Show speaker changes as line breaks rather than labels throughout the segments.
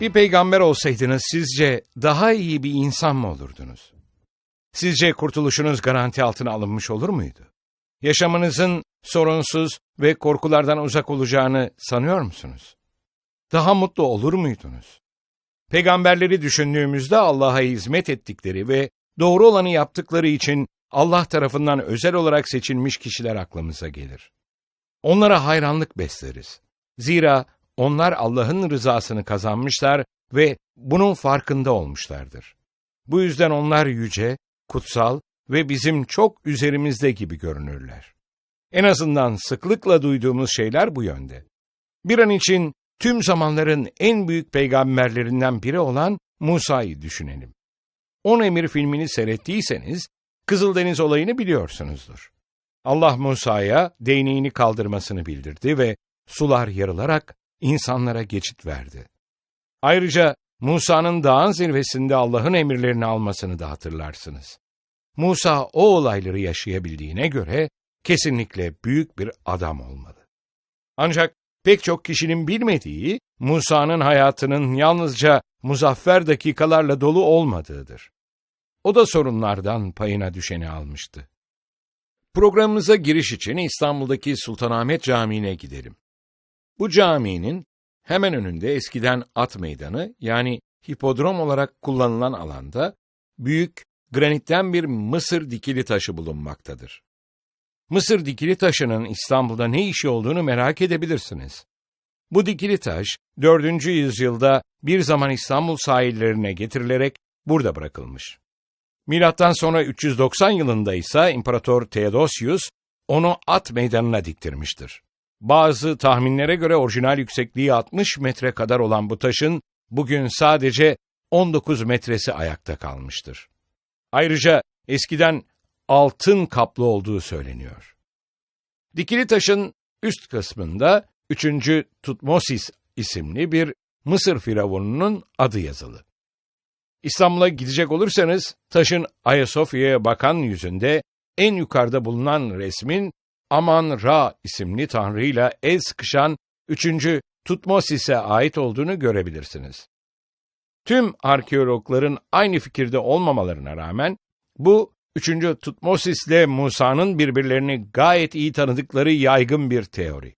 Bir peygamber olsaydınız sizce daha iyi bir insan mı olurdunuz? Sizce kurtuluşunuz garanti altına alınmış olur muydu? Yaşamınızın sorunsuz ve korkulardan uzak olacağını sanıyor musunuz? Daha mutlu olur muydunuz? Peygamberleri düşündüğümüzde Allah'a hizmet ettikleri ve doğru olanı yaptıkları için Allah tarafından özel olarak seçilmiş kişiler aklımıza gelir. Onlara hayranlık besleriz. Zira onlar Allah'ın rızasını kazanmışlar ve bunun farkında olmuşlardır. Bu yüzden onlar yüce, kutsal ve bizim çok üzerimizde gibi görünürler. En azından sıklıkla duyduğumuz şeyler bu yönde. Bir an için tüm zamanların en büyük peygamberlerinden biri olan Musa'yı düşünelim. On Emir filmini seyrettiyseniz Kızıldeniz olayını biliyorsunuzdur. Allah Musa'ya değneğini kaldırmasını bildirdi ve sular yarılarak insanlara geçit verdi. Ayrıca Musa'nın dağın zirvesinde Allah'ın emirlerini almasını da hatırlarsınız. Musa o olayları yaşayabildiğine göre kesinlikle büyük bir adam olmalı. Ancak pek çok kişinin bilmediği Musa'nın hayatının yalnızca muzaffer dakikalarla dolu olmadığıdır. O da sorunlardan payına düşeni almıştı. Programımıza giriş için İstanbul'daki Sultanahmet Camii'ne gidelim. Bu caminin hemen önünde eskiden at meydanı yani hipodrom olarak kullanılan alanda büyük granitten bir Mısır dikili taşı bulunmaktadır. Mısır dikili taşının İstanbul'da ne işi olduğunu merak edebilirsiniz. Bu dikili taş 4. yüzyılda bir zaman İstanbul sahillerine getirilerek burada bırakılmış. Milattan sonra 390 yılında ise İmparator Theodosius onu at meydanına diktirmiştir. Bazı tahminlere göre orijinal yüksekliği 60 metre kadar olan bu taşın bugün sadece 19 metresi ayakta kalmıştır. Ayrıca eskiden altın kaplı olduğu söyleniyor. Dikili taşın üst kısmında 3. Tutmosis isimli bir Mısır firavununun adı yazılı. İstanbul'a gidecek olursanız taşın Ayasofya'ya bakan yüzünde en yukarıda bulunan resmin Aman Ra isimli tanrıyla el sıkışan 3. Tutmosis'e ait olduğunu görebilirsiniz. Tüm arkeologların aynı fikirde olmamalarına rağmen bu 3. Tutmosis ile Musa'nın birbirlerini gayet iyi tanıdıkları yaygın bir teori.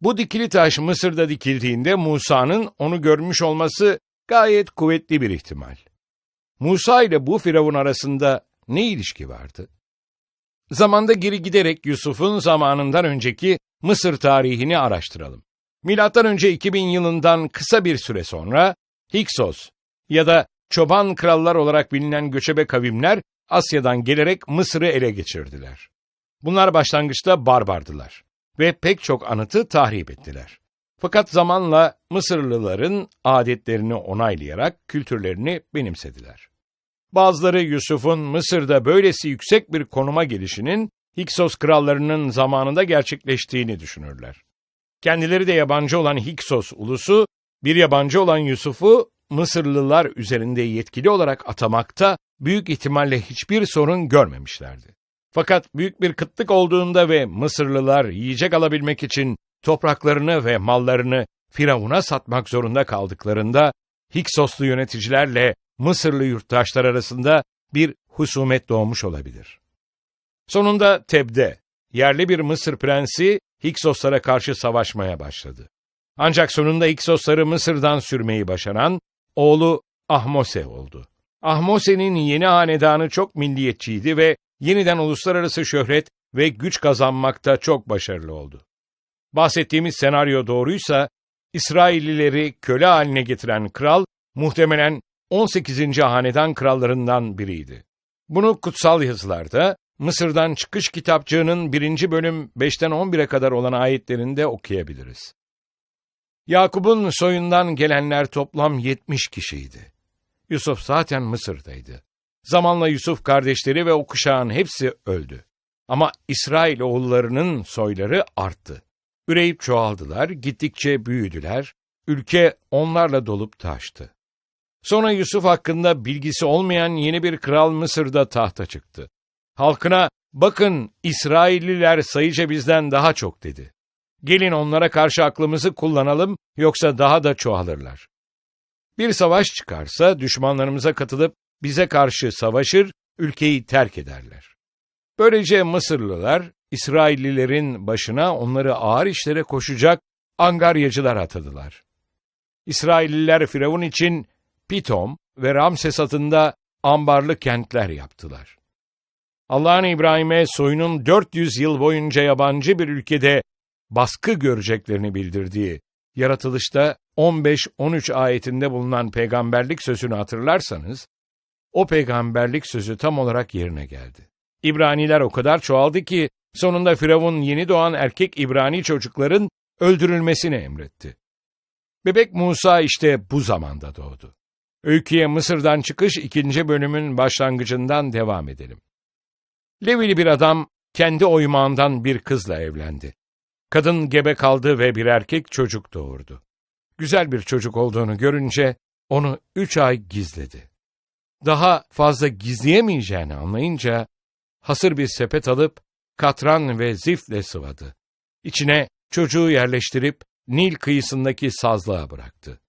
Bu dikili taş Mısır'da dikildiğinde Musa'nın onu görmüş olması gayet kuvvetli bir ihtimal. Musa ile bu firavun arasında ne ilişki vardı? Zamanda geri giderek Yusuf'un zamanından önceki Mısır tarihini araştıralım. Milattan önce 2000 yılından kısa bir süre sonra Hiksos ya da çoban krallar olarak bilinen göçebe kavimler Asya'dan gelerek Mısır'ı ele geçirdiler. Bunlar başlangıçta barbardılar ve pek çok anıtı tahrip ettiler. Fakat zamanla Mısırlıların adetlerini onaylayarak kültürlerini benimsediler. Bazıları Yusuf'un Mısır'da böylesi yüksek bir konuma gelişinin Hiksos krallarının zamanında gerçekleştiğini düşünürler. Kendileri de yabancı olan Hiksos ulusu, bir yabancı olan Yusuf'u Mısırlılar üzerinde yetkili olarak atamakta büyük ihtimalle hiçbir sorun görmemişlerdi. Fakat büyük bir kıtlık olduğunda ve Mısırlılar yiyecek alabilmek için topraklarını ve mallarını Firavun'a satmak zorunda kaldıklarında Hiksoslu yöneticilerle Mısırlı yurttaşlar arasında bir husumet doğmuş olabilir. Sonunda Teb'de yerli bir Mısır prensi Hiksoslara karşı savaşmaya başladı. Ancak sonunda Hiksosları Mısır'dan sürmeyi başaran oğlu Ahmose oldu. Ahmose'nin yeni hanedanı çok milliyetçiydi ve yeniden uluslararası şöhret ve güç kazanmakta çok başarılı oldu. Bahsettiğimiz senaryo doğruysa, İsraillileri köle haline getiren kral, muhtemelen 18. hanedan krallarından biriydi. Bunu kutsal yazılarda, Mısır'dan çıkış kitapçığının 1. bölüm 5'ten 11'e kadar olan ayetlerinde okuyabiliriz. Yakup'un soyundan gelenler toplam 70 kişiydi. Yusuf zaten Mısır'daydı. Zamanla Yusuf kardeşleri ve o kuşağın hepsi öldü. Ama İsrail oğullarının soyları arttı. Üreyip çoğaldılar, gittikçe büyüdüler, ülke onlarla dolup taştı. Sonra Yusuf hakkında bilgisi olmayan yeni bir kral Mısır'da tahta çıktı. Halkına, bakın İsrailliler sayıca bizden daha çok dedi. Gelin onlara karşı aklımızı kullanalım, yoksa daha da çoğalırlar. Bir savaş çıkarsa düşmanlarımıza katılıp bize karşı savaşır, ülkeyi terk ederler. Böylece Mısırlılar, İsraillilerin başına onları ağır işlere koşacak angaryacılar atadılar. İsrailliler Firavun için Pitom ve Ramses adında ambarlı kentler yaptılar. Allah'ın İbrahim'e soyunun 400 yıl boyunca yabancı bir ülkede baskı göreceklerini bildirdiği, yaratılışta 15-13 ayetinde bulunan peygamberlik sözünü hatırlarsanız, o peygamberlik sözü tam olarak yerine geldi. İbraniler o kadar çoğaldı ki, sonunda Firavun yeni doğan erkek İbrani çocukların öldürülmesini emretti. Bebek Musa işte bu zamanda doğdu. Öyküye Mısır'dan çıkış ikinci bölümün başlangıcından devam edelim. Levili bir adam kendi oymağından bir kızla evlendi. Kadın gebe kaldı ve bir erkek çocuk doğurdu. Güzel bir çocuk olduğunu görünce onu üç ay gizledi. Daha fazla gizleyemeyeceğini anlayınca hasır bir sepet alıp katran ve zifle sıvadı. İçine çocuğu yerleştirip Nil kıyısındaki sazlığa bıraktı.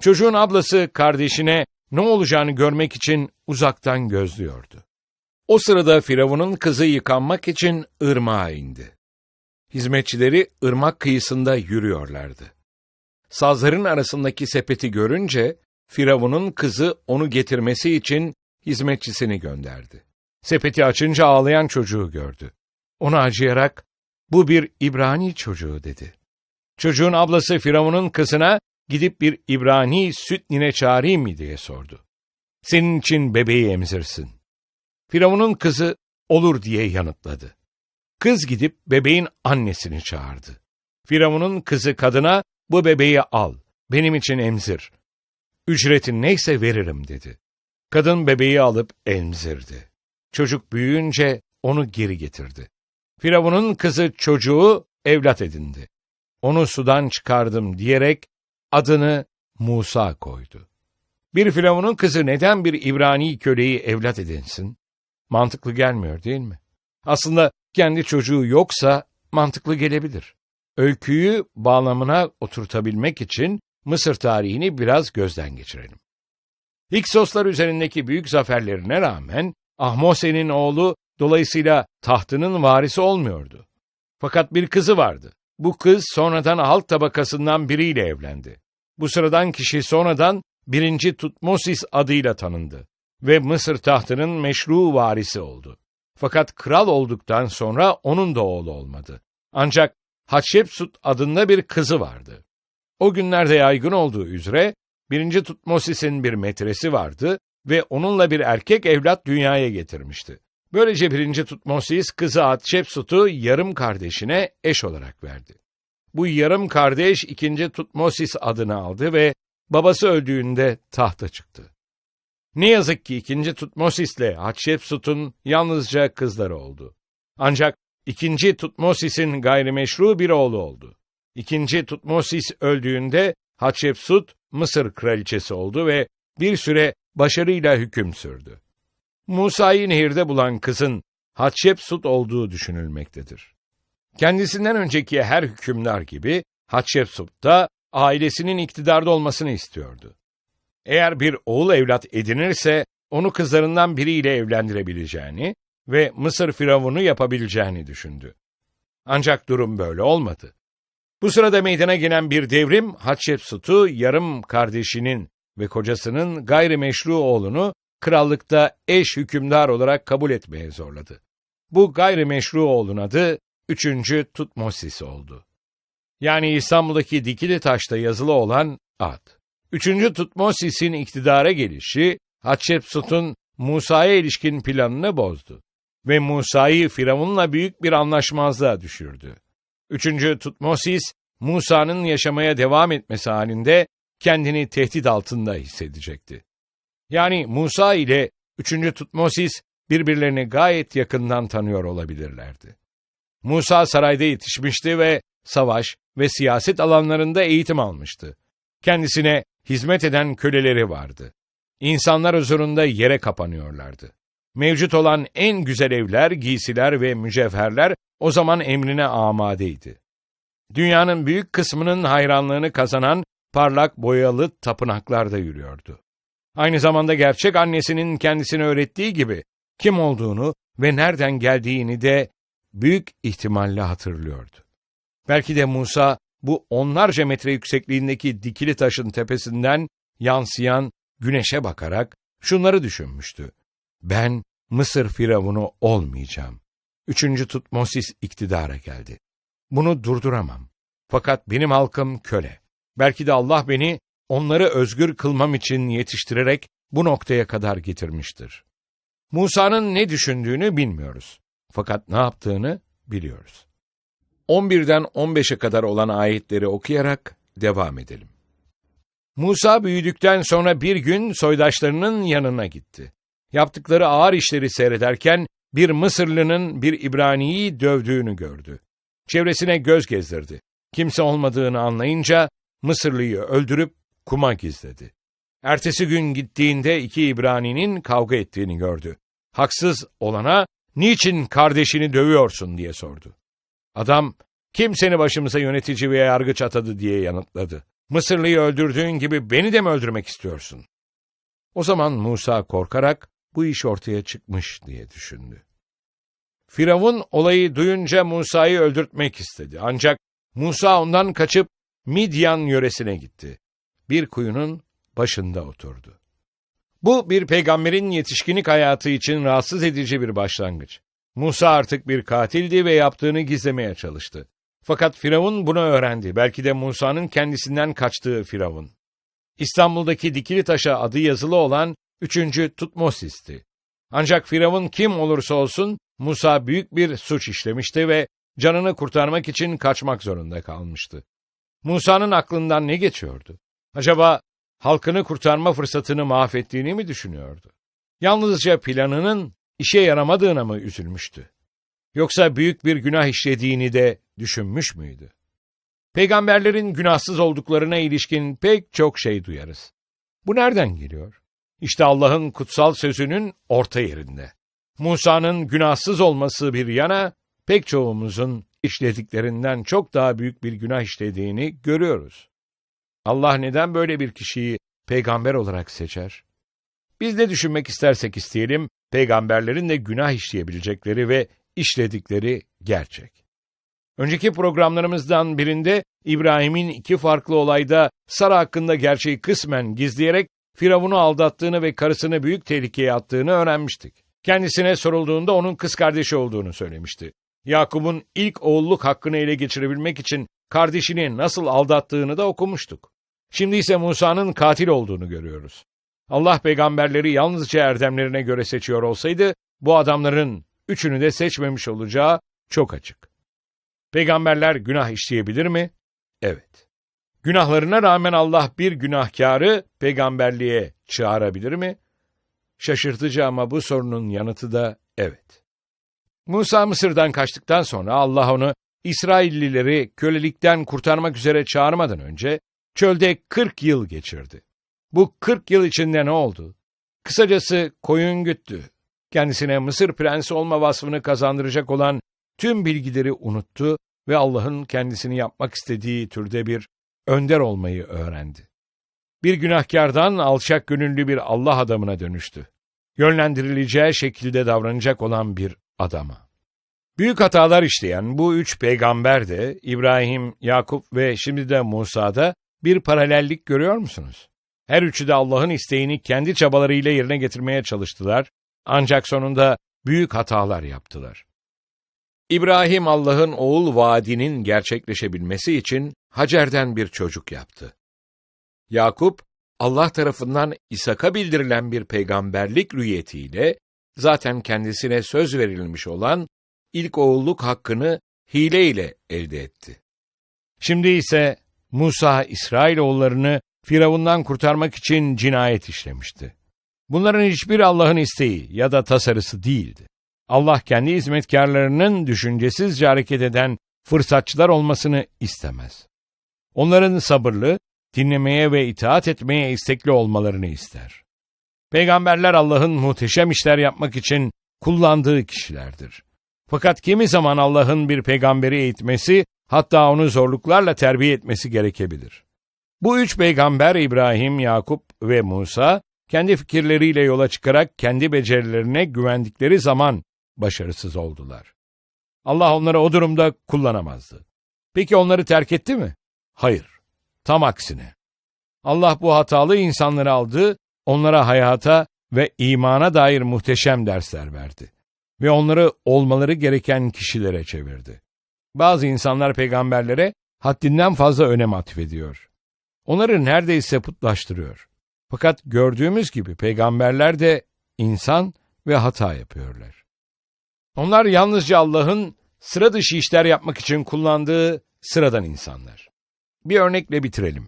Çocuğun ablası kardeşine ne olacağını görmek için uzaktan gözlüyordu. O sırada Firavun'un kızı yıkanmak için ırmağa indi. Hizmetçileri ırmak kıyısında yürüyorlardı. Sazların arasındaki sepeti görünce Firavun'un kızı onu getirmesi için hizmetçisini gönderdi. Sepeti açınca ağlayan çocuğu gördü. Ona acıyarak, bu bir İbrani çocuğu dedi. Çocuğun ablası Firavun'un kızına gidip bir İbrani süt nine çağırayım mı diye sordu. Senin için bebeği emzirsin. Firavun'un kızı olur diye yanıtladı. Kız gidip bebeğin annesini çağırdı. Firavun'un kızı kadına bu bebeği al, benim için emzir. Ücretin neyse veririm dedi. Kadın bebeği alıp emzirdi. Çocuk büyüyünce onu geri getirdi. Firavun'un kızı çocuğu evlat edindi. Onu sudan çıkardım diyerek adını Musa koydu. Bir Firavun'un kızı neden bir İbrani köleyi evlat edinsin? Mantıklı gelmiyor değil mi? Aslında kendi çocuğu yoksa mantıklı gelebilir. Öyküyü bağlamına oturtabilmek için Mısır tarihini biraz gözden geçirelim. Hiksoslar üzerindeki büyük zaferlerine rağmen Ahmose'nin oğlu dolayısıyla tahtının varisi olmuyordu. Fakat bir kızı vardı. Bu kız sonradan halk tabakasından biriyle evlendi. Bu sıradan kişi sonradan birinci Tutmosis adıyla tanındı ve Mısır tahtının meşru varisi oldu. Fakat kral olduktan sonra onun da oğlu olmadı. Ancak Hatshepsut adında bir kızı vardı. O günlerde yaygın olduğu üzere birinci Tutmosis'in bir metresi vardı ve onunla bir erkek evlat dünyaya getirmişti. Böylece birinci Tutmosis kızı Hatshepsut'u yarım kardeşine eş olarak verdi. Bu yarım kardeş ikinci Tutmosis adını aldı ve babası öldüğünde tahta çıktı. Ne yazık ki ikinci Tutmosis ile Hatshepsut'un yalnızca kızları oldu. Ancak ikinci Tutmosis'in gayrimeşru bir oğlu oldu. İkinci Tutmosis öldüğünde Hatshepsut Mısır kraliçesi oldu ve bir süre başarıyla hüküm sürdü. Musa'yı nehirde bulan kızın Hatshepsut olduğu düşünülmektedir. Kendisinden önceki her hükümdar gibi Hatshepsut da ailesinin iktidarda olmasını istiyordu. Eğer bir oğul evlat edinirse onu kızlarından biriyle evlendirebileceğini ve Mısır firavunu yapabileceğini düşündü. Ancak durum böyle olmadı. Bu sırada meydana gelen bir devrim Hatshepsut'u yarım kardeşinin ve kocasının gayrimeşru oğlunu krallıkta eş hükümdar olarak kabul etmeye zorladı. Bu gayrimeşru oğlun adı 3. Tutmosis oldu. Yani İstanbul'daki dikili taşta yazılı olan ad. 3. Tutmosis'in iktidara gelişi Hatshepsut'un Musa'ya ilişkin planını bozdu ve Musa'yı Firavun'la büyük bir anlaşmazlığa düşürdü. 3. Tutmosis Musa'nın yaşamaya devam etmesi halinde kendini tehdit altında hissedecekti. Yani Musa ile 3. Tutmosis birbirlerini gayet yakından tanıyor olabilirlerdi. Musa sarayda yetişmişti ve savaş ve siyaset alanlarında eğitim almıştı. Kendisine hizmet eden köleleri vardı. İnsanlar huzurunda yere kapanıyorlardı. Mevcut olan en güzel evler, giysiler ve mücevherler o zaman emrine amadeydi. Dünyanın büyük kısmının hayranlığını kazanan parlak boyalı tapınaklarda yürüyordu. Aynı zamanda gerçek annesinin kendisine öğrettiği gibi kim olduğunu ve nereden geldiğini de büyük ihtimalle hatırlıyordu. Belki de Musa bu onlarca metre yüksekliğindeki dikili taşın tepesinden yansıyan güneşe bakarak şunları düşünmüştü. Ben Mısır firavunu olmayacağım. Üçüncü Tutmosis iktidara geldi. Bunu durduramam. Fakat benim halkım köle. Belki de Allah beni onları özgür kılmam için yetiştirerek bu noktaya kadar getirmiştir. Musa'nın ne düşündüğünü bilmiyoruz. Fakat ne yaptığını biliyoruz. 11'den 15'e kadar olan ayetleri okuyarak devam edelim. Musa büyüdükten sonra bir gün soydaşlarının yanına gitti. Yaptıkları ağır işleri seyrederken bir Mısırlı'nın bir İbrani'yi dövdüğünü gördü. Çevresine göz gezdirdi. Kimse olmadığını anlayınca Mısırlıyı öldürüp kuma gizledi. Ertesi gün gittiğinde iki İbrani'nin kavga ettiğini gördü. Haksız olana niçin kardeşini dövüyorsun diye sordu. Adam kim seni başımıza yönetici ve yargıç atadı diye yanıtladı. Mısırlıyı öldürdüğün gibi beni de mi öldürmek istiyorsun? O zaman Musa korkarak bu iş ortaya çıkmış diye düşündü. Firavun olayı duyunca Musa'yı öldürtmek istedi. Ancak Musa ondan kaçıp Midyan yöresine gitti. Bir kuyunun başında oturdu. Bu bir peygamberin yetişkinlik hayatı için rahatsız edici bir başlangıç. Musa artık bir katildi ve yaptığını gizlemeye çalıştı. Fakat Firavun bunu öğrendi. Belki de Musa'nın kendisinden kaçtığı Firavun. İstanbul'daki dikili taşa adı yazılı olan üçüncü Tutmosis'ti. Ancak Firavun kim olursa olsun Musa büyük bir suç işlemişti ve canını kurtarmak için kaçmak zorunda kalmıştı. Musa'nın aklından ne geçiyordu? Acaba halkını kurtarma fırsatını mahvettiğini mi düşünüyordu? Yalnızca planının işe yaramadığına mı üzülmüştü? Yoksa büyük bir günah işlediğini de düşünmüş müydü? Peygamberlerin günahsız olduklarına ilişkin pek çok şey duyarız. Bu nereden geliyor? İşte Allah'ın kutsal sözünün orta yerinde. Musa'nın günahsız olması bir yana, pek çoğumuzun işlediklerinden çok daha büyük bir günah işlediğini görüyoruz. Allah neden böyle bir kişiyi peygamber olarak seçer? Biz de düşünmek istersek isteyelim, peygamberlerin de günah işleyebilecekleri ve işledikleri gerçek. Önceki programlarımızdan birinde İbrahim'in iki farklı olayda Sara hakkında gerçeği kısmen gizleyerek Firavun'u aldattığını ve karısını büyük tehlikeye attığını öğrenmiştik. Kendisine sorulduğunda onun kız kardeşi olduğunu söylemişti. Yakup'un ilk oğulluk hakkını ele geçirebilmek için kardeşini nasıl aldattığını da okumuştuk. Şimdi ise Musa'nın katil olduğunu görüyoruz. Allah peygamberleri yalnızca erdemlerine göre seçiyor olsaydı, bu adamların üçünü de seçmemiş olacağı çok açık. Peygamberler günah işleyebilir mi? Evet. Günahlarına rağmen Allah bir günahkarı peygamberliğe çağırabilir mi? Şaşırtıcı ama bu sorunun yanıtı da evet. Musa Mısır'dan kaçtıktan sonra Allah onu İsraillileri kölelikten kurtarmak üzere çağırmadan önce çölde 40 yıl geçirdi. Bu 40 yıl içinde ne oldu? Kısacası koyun güttü. Kendisine Mısır prensi olma vasfını kazandıracak olan tüm bilgileri unuttu ve Allah'ın kendisini yapmak istediği türde bir önder olmayı öğrendi. Bir günahkardan alçak gönüllü bir Allah adamına dönüştü. Yönlendirileceği şekilde davranacak olan bir adama. Büyük hatalar işleyen bu üç peygamber de İbrahim, Yakup ve şimdi de Musa'da bir paralellik görüyor musunuz? Her üçü de Allah'ın isteğini kendi çabalarıyla yerine getirmeye çalıştılar ancak sonunda büyük hatalar yaptılar. İbrahim Allah'ın oğul vaadinin gerçekleşebilmesi için Hacer'den bir çocuk yaptı. Yakup, Allah tarafından İshak'a bildirilen bir peygamberlik rüyetiyle, zaten kendisine söz verilmiş olan ilk oğulluk hakkını hile ile elde etti. Şimdi ise Musa İsrailoğullarını Firavundan kurtarmak için cinayet işlemişti. Bunların hiçbir Allah'ın isteği ya da tasarısı değildi. Allah kendi hizmetkarlarının düşüncesizce hareket eden fırsatçılar olmasını istemez. Onların sabırlı, dinlemeye ve itaat etmeye istekli olmalarını ister. Peygamberler Allah'ın muhteşem işler yapmak için kullandığı kişilerdir. Fakat kimi zaman Allah'ın bir peygamberi eğitmesi, hatta onu zorluklarla terbiye etmesi gerekebilir. Bu üç peygamber İbrahim, Yakup ve Musa, kendi fikirleriyle yola çıkarak kendi becerilerine güvendikleri zaman başarısız oldular. Allah onları o durumda kullanamazdı. Peki onları terk etti mi? Hayır. Tam aksine. Allah bu hatalı insanları aldı, onlara hayata ve imana dair muhteşem dersler verdi. Ve onları olmaları gereken kişilere çevirdi. Bazı insanlar peygamberlere haddinden fazla önem atfediyor. Onları neredeyse putlaştırıyor. Fakat gördüğümüz gibi peygamberler de insan ve hata yapıyorlar. Onlar yalnızca Allah'ın sıra dışı işler yapmak için kullandığı sıradan insanlar. Bir örnekle bitirelim.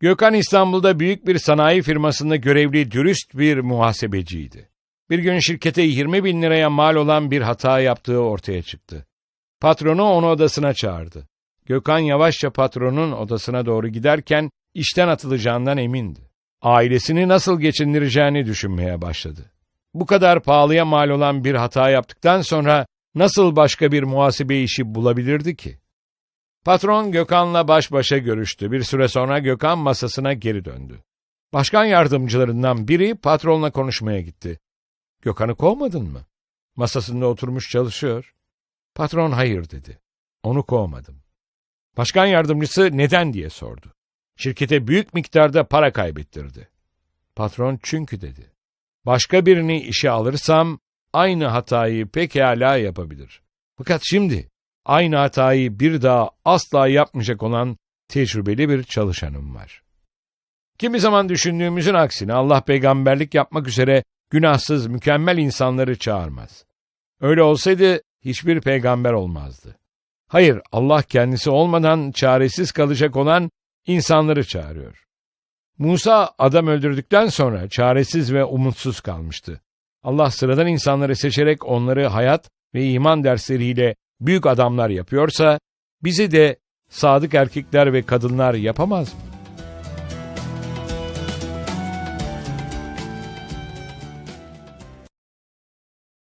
Gökhan İstanbul'da büyük bir sanayi firmasında görevli dürüst bir muhasebeciydi. Bir gün şirkete 20 bin liraya mal olan bir hata yaptığı ortaya çıktı. Patronu onu odasına çağırdı. Gökhan yavaşça patronun odasına doğru giderken işten atılacağından emindi. Ailesini nasıl geçindireceğini düşünmeye başladı. Bu kadar pahalıya mal olan bir hata yaptıktan sonra nasıl başka bir muhasebe işi bulabilirdi ki? Patron Gökhan'la baş başa görüştü. Bir süre sonra Gökhan masasına geri döndü. Başkan yardımcılarından biri patronla konuşmaya gitti. Gökhan'ı kovmadın mı? Masasında oturmuş çalışıyor. Patron hayır dedi. Onu kovmadım. Başkan yardımcısı neden diye sordu. Şirkete büyük miktarda para kaybettirdi. Patron çünkü dedi. Başka birini işe alırsam aynı hatayı pekala yapabilir. Fakat şimdi aynı hatayı bir daha asla yapmayacak olan tecrübeli bir çalışanım var. Kimi zaman düşündüğümüzün aksine Allah peygamberlik yapmak üzere günahsız, mükemmel insanları çağırmaz. Öyle olsaydı hiçbir peygamber olmazdı. Hayır, Allah kendisi olmadan çaresiz kalacak olan insanları çağırıyor. Musa adam öldürdükten sonra çaresiz ve umutsuz kalmıştı. Allah sıradan insanları seçerek onları hayat ve iman dersleriyle büyük adamlar yapıyorsa, bizi de sadık erkekler ve kadınlar yapamaz mı?